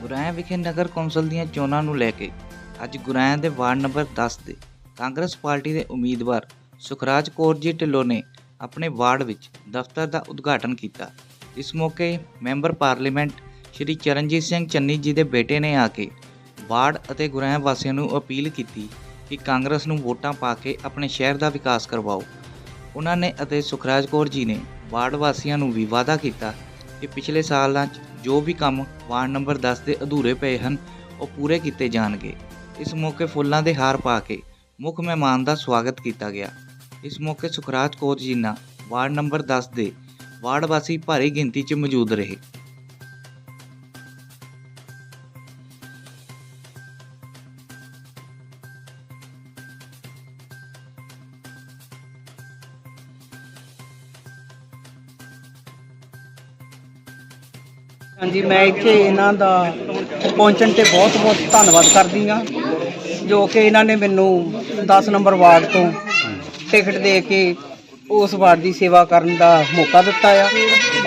ਗੁਰਾਇਆ ਵਿਖੇ ਨਗਰ ਕੌਂਸਲ ਦੀਆਂ ਚੋਣਾਂ ਨੂੰ ਲੈ ਕੇ ਅੱਜ ਗੁਰਾਇਆ ਦੇ ਵਾਰਡ ਨੰਬਰ 10 ਦੇ ਕਾਂਗਰਸ ਪਾਰਟੀ ਦੇ ਉਮੀਦਵਾਰ ਸੁਖਰਾਜ ਕੌਰ ਜੀ ਢਿੱਲੋਂ ਨੇ ਆਪਣੇ ਵਾਰਡ ਵਿੱਚ ਦਫ਼ਤਰ ਦਾ ਉਦਘਾਟਨ ਕੀਤਾ। ਇਸ ਮੌਕੇ ਮੈਂਬਰ ਪਾਰਲੀਮੈਂਟ ਸ਼੍ਰੀ ਚਰਨਜੀਤ ਸਿੰਘ ਚੰਨੀ ਜੀ ਦੇ ਬੇਟੇ ਨੇ ਆ ਕੇ ਵਾਰਡ ਅਤੇ ਗੁਰਾਇਆ ਵਾਸੀਆਂ ਨੂੰ ਅਪੀਲ ਕੀਤੀ ਕਿ ਕਾਂਗਰਸ ਨੂੰ ਵੋਟਾਂ ਪਾ ਕੇ ਆਪਣੇ ਸ਼ਹਿਰ ਦਾ ਵਿਕਾਸ ਕਰਵਾਓ। ਉਹਨਾਂ ਨੇ ਅਤੇ ਸੁਖਰਾਜ ਕੌਰ ਜੀ ਨੇ ਵਾਰਡ ਵਾਸੀਆਂ ਨੂੰ ਵੀ ਵਾਅਦਾ ਕੀਤਾ ਕਿ ਪਿਛਲੇ ਸਾਲਾਂ 'ਚ ਜੋ ਵੀ ਕੰਮ ਵਾਰਡ ਨੰਬਰ 10 ਦੇ ਅਧੂਰੇ ਪਏ ਹਨ, ਉਹ ਪੂਰੇ ਕੀਤੇ ਜਾਣਗੇ। ਇਸ ਮੌਕੇ ਫੁੱਲਾਂ ਦੇ ਹਾਰ ਪਾ ਕੇ ਮੁੱਖ ਮਹਿਮਾਨ ਦਾ ਸਵਾਗਤ ਕੀਤਾ ਗਿਆ। ਇਸ ਮੌਕੇ ਸੁਖਰਾਜ ਕੌਰ ਜੀ ਵਾਰਡ ਨੰਬਰ 10 ਦੇ ਵਾਰਡ ਵਾਸੀ ਭਾਰੀ ਗਿਣਤੀ 'ਚ ਮੌਜੂਦ ਰਹੇ। ਹਾਂਜੀ, ਮੈਂ ਇੱਥੇ ਇਹਨਾਂ ਦਾ ਪਹੁੰਚਣ ਤੇ ਬਹੁਤ ਬਹੁਤ ਧੰਨਵਾਦ ਕਰਦੀ ਹਾਂ, ਜੋ ਕਿ ਇਹਨਾਂ ਨੇ ਮੈਨੂੰ 10 ਨੰਬਰ ਵਾਰਡ ਤੋਂ ਟਿਕਟ ਦੇ ਕੇ ਉਸ ਵਾਰਡ ਦੀ ਸੇਵਾ ਕਰਨ ਦਾ ਮੌਕਾ ਦਿੱਤਾ ਆ।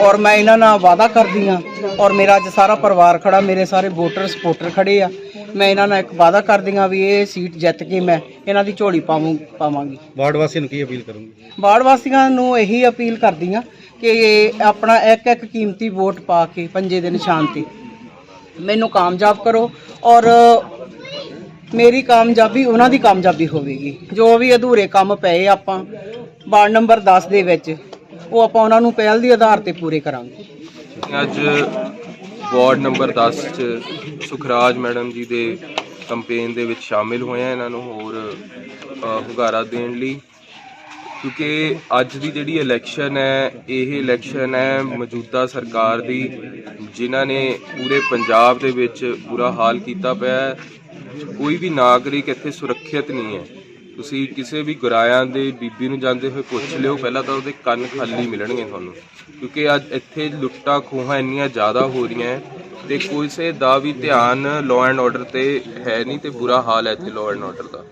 ਔਰ ਮੈਂ ਇਹਨਾਂ ਨਾਲ ਵਾਅਦਾ ਕਰਦੀ ਹਾਂ। ਔਰ ਮੇਰਾ ਅੱਜ ਸਾਰਾ ਪਰਿਵਾਰ ਖੜਾ ਮੇਰੇ ਸਾਰੇ ਵੋਟਰ ਸਪੋਰਟਰ ਖੜੇ ਆ। ਮੈਂ ਇਹਨਾਂ ਨਾਲ ਇੱਕ ਵਾਅਦਾ ਕਰਦੀ ਹਾਂ ਵੀ ਇਹ ਸੀਟ ਜਿੱਤ ਕੇ ਮੈਂ ਇਹਨਾਂ ਦੀ ਝੋਲੀ ਪਾਵਾਂ ਪਾਵਾਂਗੀ। ਵਾਰਡ ਵਾਸੀਆਂ ਨੂੰ ਕੀ ਅਪੀਲ ਕਰੂੰਗੀ? ਵਾਰਡ ਵਾਸੀਆਂ ਨੂੰ ਇਹੀ ਅਪੀਲ ਕਰਦੀ ਹਾਂ ਕਿ ਆਪਣਾ ਇੱਕ ਇੱਕ ਕੀਮਤੀ ਵੋਟ ਪਾ ਕੇ ਪੰਜੇ ਦੇ ਨਿਸ਼ਾਨ ਤੇ ਮੈਨੂੰ ਕਾਮਯਾਬ ਕਰੋ। ਔਰ ਮੇਰੀ ਕਾਮਯਾਬੀ ਉਹਨਾਂ ਦੀ ਕਾਮਯਾਬੀ ਹੋਵੇਗੀ। ਜੋ ਵੀ ਅਧੂਰੇ ਕੰਮ ਪਏ ਆਪਾਂ ਵਾਰਡ ਨੰਬਰ 10 ਦੇ ਵਿੱਚ ਉਹ ਆਪਾਂ ਉਹਨਾਂ ਨੂੰ ਪਹਿਲ ਦੇ ਆਧਾਰ ਤੇ ਪੂਰੇ ਕਰਾਂਗੇ। ਅੱਜ ਵਾਰਡ ਨੰਬਰ 10 ਚ ਸੁਖਰਾਜ ਮੈਡਮ ਜੀ ਦੇ ਕੰਪੇਨ ਦੇ ਵਿੱਚ ਸ਼ਾਮਿਲ ਹੋਏ ਆ ਇਹਨਾਂ ਨੂੰ ਹੋਰ ਅ, ਹੁੰਗਾਰਾ ਦੇਣ ਲਈ। ਕਿਉਂਕਿ ਅੱਜ ਦੀ ਜਿਹੜੀ ਇਲੈਕਸ਼ਨ ਹੈ ਇਹ ਇਲੈਕਸ਼ਨ ਹੈ ਮੌਜੂਦਾ ਸਰਕਾਰ ਦੀ ਜਿਨ੍ਹਾਂ ਨੇ ਪੂਰੇ ਪੰਜਾਬ ਦੇ ਵਿੱਚ ਬੁਰਾ ਹਾਲ ਕੀਤਾ ਪਿਆ ਹੈ। ਕੋਈ ਵੀ ਨਾਗਰਿਕ ਇੱਥੇ ਸੁਰੱਖਿਅਤ ਨਹੀਂ ਹੈ। ਤੁਸੀਂ ਕਿਸੇ ਵੀ ਗੁਰਾਇਆਂ ਦੇ ਬੀਬੀ ਨੂੰ ਜਾਂਦੇ ਹੋਏ ਪੁੱਛ ਲਿਓ, ਪਹਿਲਾਂ ਤਾਂ ਉਹਦੇ ਕੰਨ ਖਾਲੀ ਮਿਲਣਗੇ ਤੁਹਾਨੂੰ। ਕਿਉਂਕਿ ਅੱਜ ਇੱਥੇ ਲੁੱਟਾਂ ਖੋਹਾਂ ਇੰਨੀਆਂ ਜ਼ਿਆਦਾ ਹੋ ਰਹੀਆਂ ਹੈ ਤੇ ਕਿਸੇ ਦਾ ਵੀ ਧਿਆਨ ਲਾਅ ਐਂਡ ਆਰਡਰ ਤੇ ਹੈ ਨਹੀਂ ਤੇ ਬੁਰਾ ਹਾਲ ਹੈ ਇੱਥੇ ਲਾਅ ਐਂਡ ਆਰਡਰ ਦਾ।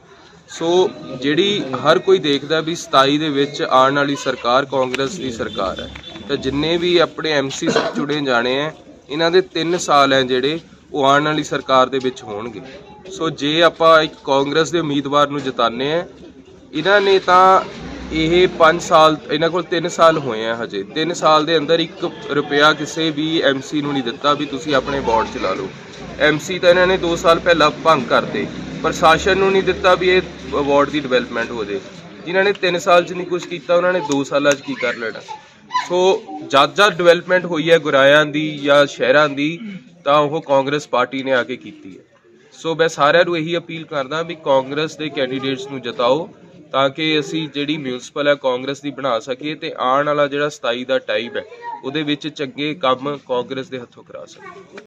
ਸੋ ਜਿਹੜੀ ਹਰ ਕੋਈ ਦੇਖਦਾ ਵੀ 27 ਦੇ ਵਿੱਚ ਆਉਣ ਵਾਲੀ ਸਰਕਾਰ ਕਾਂਗਰਸ ਦੀ ਸਰਕਾਰ ਹੈ ਤਾਂ ਜਿੰਨੇ ਵੀ ਆਪਣੇ ਐਮਸੀ ਚੁਣੇ ਜਾਣੇ ਆ ਇਹਨਾਂ ਦੇ 3 ਸਾਲ ਹੈ ਜਿਹੜੇ ਉਹ ਆਉਣ ਵਾਲੀ ਸਰਕਾਰ ਦੇ ਵਿੱਚ ਹੋਣਗੇ। ਸੋ ਜੇ ਆਪਾਂ ਇੱਕ ਕਾਂਗਰਸ ਦੇ ਉਮੀਦਵਾਰ ਨੂੰ ਜਿਤਾਨੇ ਆ ਇਹਨਾਂ ਨੇ ਤਾਂ ਇਹ 5 ਸਾਲ, ਇਹਨਾਂ ਕੋਲ 3 ਸਾਲ ਹੋਏ ਆ ਹਜੇ। 3 ਸਾਲ ਦੇ ਅੰਦਰ 1 ਰੁਪਿਆ ਕਿਸੇ ਵੀ ਐਮਸੀ ਨੂੰ ਨਹੀਂ ਦਿੱਤਾ ਵੀ ਤੁਸੀਂ ਆਪਣੇ ਵਾਰਡ ਚਲਾ ਲਓ। ਐਮਸੀ ਤਾਂ ਇਹਨਾਂ ਨੇ 2 ਸਾਲ ਪਹਿਲਾਂ ਭੰਗ ਕਰਤੇ ਪ੍ਰਸ਼ਾਸਨ ਨੂੰ ਨਹੀਂ ਦਿੱਤਾ ਵੀ ਇਹ ਵਾਰਡ ਦੀ ਡਿਵੈਲਪਮੈਂਟ ਹੋ ਜੇ। ਜਿਨ੍ਹਾਂ ਨੇ 3 ਸਾਲ 'ਚ ਨਹੀਂ ਕੁਝ ਕੀਤਾ, ਉਹਨਾਂ ਨੇ 2 ਸਾਲਾਂ 'ਚ ਕੀ ਕਰ ਲੈਣਾ। ਸੋ ਜਦ ਜਦ ਡਿਵੈਲਪਮੈਂਟ ਹੋਈ ਹੈ ਗੁਰਾਇਆਂ ਦੀ ਜਾਂ ਸ਼ਹਿਰਾਂ ਦੀ ਤਾਂ ਉਹ ਕਾਂਗਰਸ ਪਾਰਟੀ ਨੇ ਆ ਕੇ ਕੀਤੀ ਹੈ। ਸੋ ਮੈਂ ਸਾਰਿਆਂ ਨੂੰ ਇਹੀ ਅਪੀਲ ਕਰਦਾ ਵੀ ਕਾਂਗਰਸ ਦੇ ਕੈਂਡੀਡੇਟਸ ਨੂੰ ਜਿਤਾਓ ਤਾਂ ਕਿ ਅਸੀਂ ਜਿਹੜੀ ਮਿਊਨਿਸਪਲ ਹੈ ਕਾਂਗਰਸ ਦੀ ਬਣਾ ਸਕੀਏ ਤੇ ਆਉਣ ਵਾਲਾ ਜਿਹੜਾ 27 ਦਾ ਟਾਈਮ ਹੈ, ਉਹਦੇ ਵਿੱਚ ਚੰਗੇ ਕੰਮ ਕਾਂਗਰਸ ਦੇ ਹੱਥੋਂ ਕਰਾ ਸਕੀਏ।